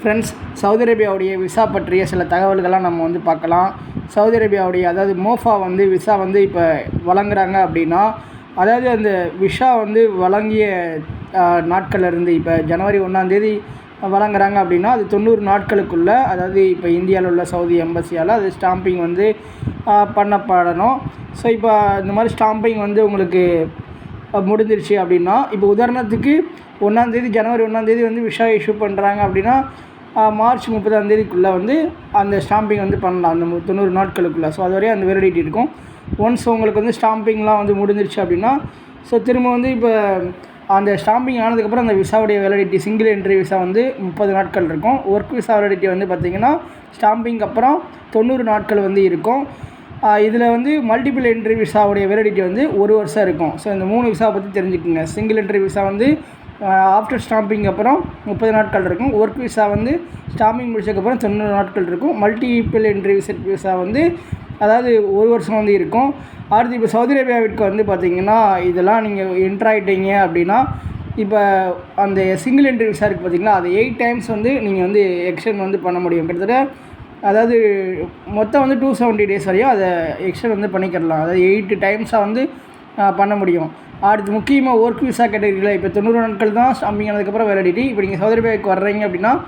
Friends Saudi அரேபியாவுடைய visa பற்றிய சில தகவல்கள்லாம் நம்ம வந்து பார்க்கலாம். சவுதி அரேபியாவுடைய அதாவது மோஃபா வந்து விசா வந்து இப்போ வழங்குறாங்க அப்படின்னா அதாவது அந்த விஷா வந்து வழங்கிய நாட்களில் இருந்து இப்போ ஜனவரி ஒன்றாந்தேதி வழங்குறாங்க அப்படின்னா அது தொண்ணூறு நாட்களுக்குள்ளே அதாவது இப்போ இந்தியாவில் உள்ள சவுதி எம்பசியால் அது ஸ்டாம்பிங் வந்து பண்ணப்படணும். ஸோ இப்போ இந்த மாதிரி ஸ்டாம்பிங் வந்து உங்களுக்கு முடிஞ்சிருச்சு அப்படின்னா இப்போ உதாரணத்துக்கு ஒன்றாந்தேதி ஜனவரி ஒன்றாந்தேதி வந்து விஷா இஷ்யூ பண்ணுறாங்க அப்படின்னா மார்ச் மார்ச் முப்பதாந்தேதிக்குள்ளே வந்து அந்த ஸ்டாம்பிங் வந்து பண்ணலாம் அந்த தொண்ணூறு நாட்களுக்குள்ளே. ஸோ அது வரையும் அந்த வெரிடிட்டி இருக்கும். ஒன்ஸ் உங்களுக்கு வந்து ஸ்டாம்பிங்லாம் வந்து முடிஞ்சிருச்சு அப்படின்னா ஸோ திரும்ப வந்து இப்போ அந்த ஸ்டாம்பிங் ஆனதுக்கப்புறம் அந்த விசாவுடைய வேலிடிட்டி சிங்கிள் என்ட்ரி விசா வந்து முப்பது நாட்கள் இருக்கும். ஒர்க் விசா வேலிடிட்டி வந்து பார்த்திங்கன்னா ஸ்டாம்பிங்க்கு அப்புறம் தொண்ணூறு நாட்கள் வந்து இருக்கும். இதில் வந்து மல்டிபிள் என்ட்ரி விசாவுடைய வேலிடிட்டி வந்து ஒரு வருஷம் இருக்கும். ஸோ இந்த மூணு விசாவை பற்றி தெரிஞ்சுக்கோங்க. சிங்கிள் என்ட்ரி விசா வந்து ஆஃப்டர் ஸ்டாம்பிங் அப்புறம் முப்பது நாட்கள் இருக்கும். ஒர்க் விசா வந்து ஸ்டாம்பிங் முடிச்சதுக்கப்புறம் தொண்ணூறு நாட்கள் இருக்கும். மல்டிபிள் என்ட்ரி விசிட் விசா வந்து அதாவது ஒரு வருஷம் வந்து இருக்கும். அடுத்து இப்போ சவுதி அரேபியாவிற்கு வந்து பார்த்திங்கன்னா இதெல்லாம் நீங்கள் என்ட்ரு ஆகிட்டீங்க அப்படின்னா இப்போ அந்த சிங்கிள் என்ட்ரி விசா இருக்குது பார்த்தீங்களா அது எயிட் டைம்ஸ் வந்து நீங்கள் வந்து எக்ஸ்டெண்ட் வந்து பண்ண முடியும். கிட்டத்தட்ட அதாவது மொத்தம் வந்து டூ செவன்ட்டி டேஸ் வரையும் அதை எக்ஸ்டெண்ட் வந்து பண்ணிக்கிடலாம். அதாவது எயிட் டைம்ஸாக வந்து பண்ண முடியும். அடுத்து முக்கியமாக ஒர்க் விசா கேட்டகரியில் இப்போ தொண்ணூறு நாட்கள் தான் ஸ்டாம்பிங் ஆனதுக்கப்புறம் வேலிடிட்டி இப்போ நீங்கள் சவுதி அரேபியாவுக்கு வர்றீங்க அப்படின்னா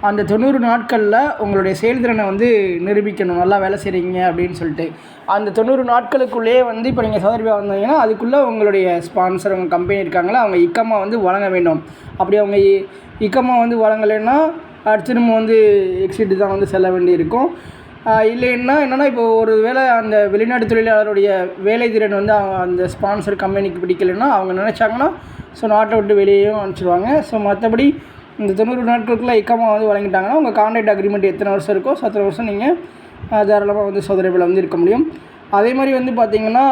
அந்த தொண்ணூறு நாட்களில் உங்களுடைய செயல்திறனை வந்து நிரூபிக்கணும். நல்லா வேலை செய்கிறீங்க அப்படின்னு சொல்லிட்டு. அந்த தொண்ணூறு நாட்களுக்குள்ளேயே வந்து இப்போ நீங்கள் சவுதி அரேபியா வந்தீங்கன்னா அதுக்குள்ளே உங்களுடைய ஸ்பான்சர் உங்கள் கம்பெனி இருக்காங்களா அவங்க இக்கமாக வந்து வழங்க வேண்டும். அப்படி அவங்க இ- வந்து வழங்கலைன்னா அடுத்து திரும்ப வந்து எக்ஸிட்டு தான் வந்து செல்ல வேண்டியிருக்கும். இருக்கும் இல்லைன்னா என்னென்னா இப்போ ஒரு வேளை அந்த வெளிநாட்டு தொழிலாளருடைய வேலை திறன் வந்து அவங்க அந்த ஸ்பான்சர் கம்பெனிக்கு பிடிக்கலைன்னா அவங்க நினச்சாங்கன்னா ஸோ நாட்டை விட்டு வெளியேயும் அனுப்பிச்சிடுவாங்க ஸோ மற்றபடி இந்த தொண்ணூறு நாட்களுக்குள்ளே இக்கமாக வந்து வழங்கிட்டாங்கன்னா உங்கள் கான்ட்ராக்ட் அக்ரிமெண்ட் எத்தனை வருஷம் இருக்கோ so அத்தனை வருஷம் நீங்கள் தாராளமாக வந்து சவுதி வந்து இருக்க முடியும். அதே மாதிரி வந்து பார்த்திங்கன்னா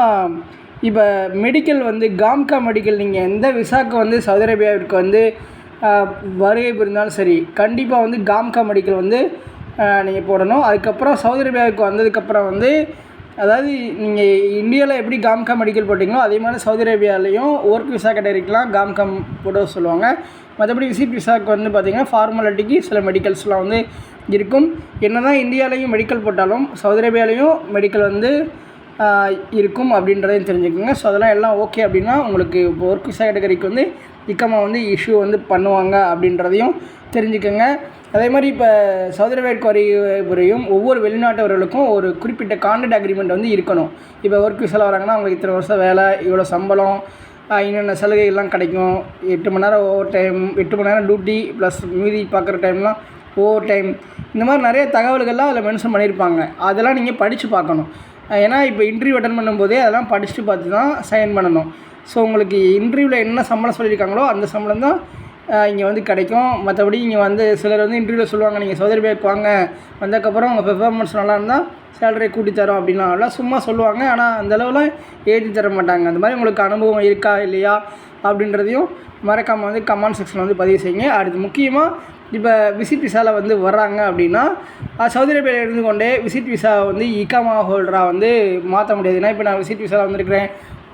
இப்போ மெடிக்கல் வந்து காம்கா மெடிக்கல் நீங்கள் எந்த விசாக்கு வந்து சவுதி அரேபியாவிற்கு வந்து வருகை புரிந்தாலும் சரி கண்டிப்பாக வந்து காம்கா மெடிக்கல் வந்து நீங்கள் போடணும். அதுக்கப்புறம் சவுதி அரேபியாவுக்கு வந்ததுக்கப்புறம் வந்து அதாவது நீங்கள் இந்தியாவில் எப்படி காம்கா மெடிக்கல் போட்டிங்களோ அதே மாதிரி சவுதி அரேபியாலையும் ஒர்க் விசா கேட்டகரிக்கெலாம் காம்காம் போட சொல்லுவாங்க. மற்றபடி விசிட் விசாவுக்கு வந்து பார்த்திங்கன்னா ஃபார்மாலிட்டிக்கு சில மெடிக்கல்ஸ்லாம் வந்து இருக்கும். என்ன தான் இந்தியாலையும் மெடிக்கல் போட்டாலும் சவுதி அரேபியாலையும் மெடிக்கல் வந்து இருக்கும் அப்படின்றதையும் தெரிஞ்சுக்கோங்க. ஸோ அதெல்லாம் எல்லாம் ஓகே அப்படின்னா உங்களுக்கு இப்போ ஒர்க் விசா கேட்டகரிக்கு வந்து இக்கமாக வந்து இஷ்யூ வந்து பண்ணுவாங்க அப்படின்றதையும் தெரிஞ்சுக்கோங்க. அதே மாதிரி இப்போ சவுதி அரேபியாவுக்கு வரையும் ஒவ்வொரு வெளிநாட்டவர்களுக்கும் ஒரு குறிப்பிட்ட கான்ட்ராக்ட் அக்ரிமெண்ட் வந்து இருக்கணும். இப்போ ஒர்க் விசாவில் வராங்கன்னா அவங்களுக்கு இத்தனை வருஷம் வேலை இவ்வளோ சம்பளம் ஆஹ் என்னென்ன சலுகைகள்லாம் கிடைக்கும்? எட்டு மணி நேரம் ஓவர் டைம் எட்டு மணி நேரம் டியூட்டி ப்ளஸ் மீதி பார்க்குற டைம்லாம் ஓவர் டைம் இந்த மாதிரி நிறைய தகவல்கள்லாம் அதில் மென்ஷன் பண்ணியிருப்பாங்க. அதெல்லாம் நீங்கள் படித்து பார்க்கணும். ஏன்னா இப்போ இன்டர்வியூ அட்டன் பண்ணும்போதே அதெல்லாம் படிச்சுட்டு பார்த்து தான் சைன் பண்ணணும். ஸோ உங்களுக்கு இன்டர்வியூவில் என்ன சம்பளம் சொல்லியிருக்காங்களோ அந்த சம்பளம் தான் இங்கே வந்து கிடைக்கும். மற்றபடி இங்கே வந்து சிலர் வந்து இன்டர்வியூவில் சொல்லுவாங்க நீங்கள் சௌதரி அரேபியாவுக்கு வாங்க. வந்ததுக்கப்புறம் உங்கள் பெர்ஃபார்மன்ஸ் நல்லா இருந்தால் சேலரி கூட்டி தரோம் அப்படின்னா எல்லாம் சும்மா சொல்லுவாங்க. ஆனால் அந்தளவுலாம் ஏற்றி தர மாட்டாங்க. அந்த மாதிரி உங்களுக்கு அனுபவம் இருக்கா இல்லையா? அப்படின்றதையும் மறக்காமல் வந்து கமெண்ட் செக்ஷனில் வந்து பதிவு செய்யுங்க. அடுத்து முக்கியமாக இப்போ விசிட் விசாவில் வந்து வர்றாங்க அப்படின்னா சவுதி அரேபியாவில் இருந்து கொண்டே விசிட் விசா வந்து இகாமா ஹோல்டராக வந்து மாற்ற முடியாது. ஏன்னா இப்போ நான் விசிட் விசாவில் வந்திருக்கிறேன்.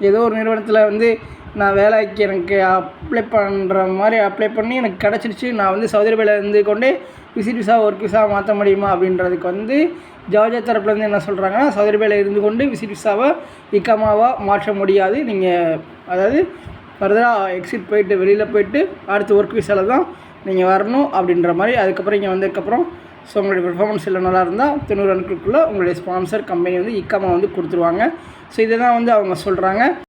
ஏதோ ஒரு நிறுவனத்தில் வந்து நான் வேலைக்கு எனக்கு அப்ளை பண்ணுற மாதிரி அப்ளை பண்ணி எனக்கு கிடச்சிருச்சு. நான் வந்து சவுதி அரேபியாவில் இருந்து கொண்டே விசிட் விசா ஒர்க் விசா மாற்ற முடியுமா அப்படின்றதுக்கு வந்து ஜார்ஜியா தரப்புலேருந்து என்ன சொல்கிறாங்கன்னா சவுதி அரேபியாவில் இருந்து கொண்டு விசிட் விசாவை இக்காமாவாக மாற்ற முடியாது. நீங்கள் அதாவது ஃபர்தராக எக்ஸிட் போயிட்டு வெளியில் போயிட்டு அடுத்து ஒர்க் விசாவில் தான் நீங்கள் வரணும் அப்படின்ற மாதிரி அதுக்கப்புறம் இங்கே வந்ததுக்கப்புறம் ஸோ உங்களுடைய பெர்ஃபார்மன்ஸ் இல்லை நல்லா இருந்தால் தொண்ணூறு நாட்களுக்குள்ளே உங்களுடைய ஸ்பான்சர் கம்பெனி வந்து இக்காமா வந்து கொடுத்துருவாங்க. ஸோ இதை தான் வந்து அவங்க சொல்கிறாங்க